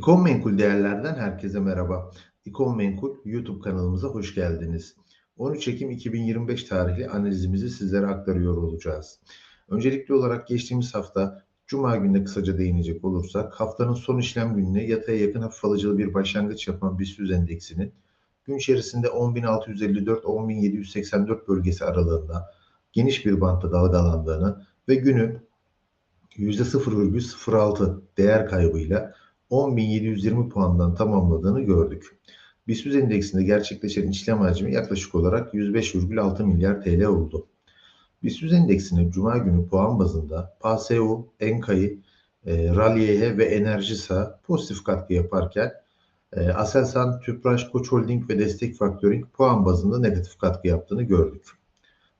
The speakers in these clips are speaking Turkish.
İkon Menkul değerlerden herkese merhaba. İkon Menkul YouTube kanalımıza hoş geldiniz. 13 Ekim 2025 tarihli analizimizi sizlere aktarıyor olacağız. Öncelikli olarak geçtiğimiz hafta Cuma gününe kısaca değinecek olursak haftanın son işlem gününe yataya yakın hafif alıcılı bir başlangıç yapan BIST endeksinin gün içerisinde 10.654-10.784 bölgesi aralığında geniş bir bantta dalgalandığını ve günü %0,06 değer kaybıyla 10.720 puandan tamamladığını gördük. BIST endeksinde gerçekleşen işlem hacmi yaklaşık olarak 105,6 milyar TL oldu. BIST endeksine Cuma günü puan bazında PASEO, Enka'yı, e, Ralliye ve Enerjisa pozitif katkı yaparken e, Aselsan, Tüpraş, Koç Holding ve Destek Factoring puan bazında negatif katkı yaptığını gördük.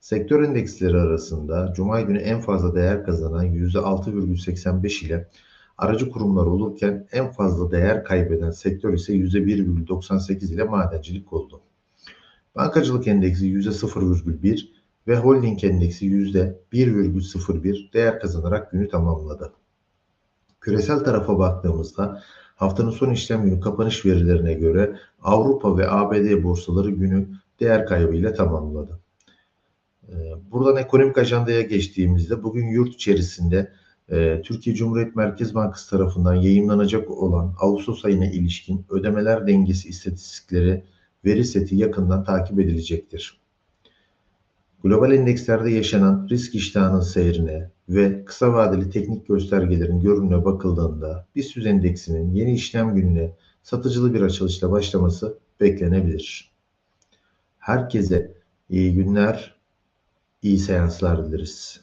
Sektör endeksleri arasında Cuma günü en fazla değer kazanan %6,85 ile aracı kurumlar olurken en fazla değer kaybeden sektör ise %1,98 ile madencilik oldu. Bankacılık endeksi %0,1 ve holding endeksi %1,01 değer kazanarak günü tamamladı. Küresel tarafa baktığımızda haftanın son işlem günü kapanış verilerine göre Avrupa ve ABD borsaları günü değer kaybıyla tamamladı. Ee, buradan ekonomik ajandaya geçtiğimizde bugün yurt içerisinde e, Türkiye Cumhuriyet Merkez Bankası tarafından yayınlanacak olan Ağustos ayına ilişkin ödemeler dengesi istatistikleri veri seti yakından takip edilecektir. Global endekslerde yaşanan risk iştahının seyrine ve kısa vadeli teknik göstergelerin görünüme bakıldığında BIST endeksinin yeni işlem gününe satıcılı bir açılışla başlaması beklenebilir. Herkese iyi günler, iyi seanslar dileriz.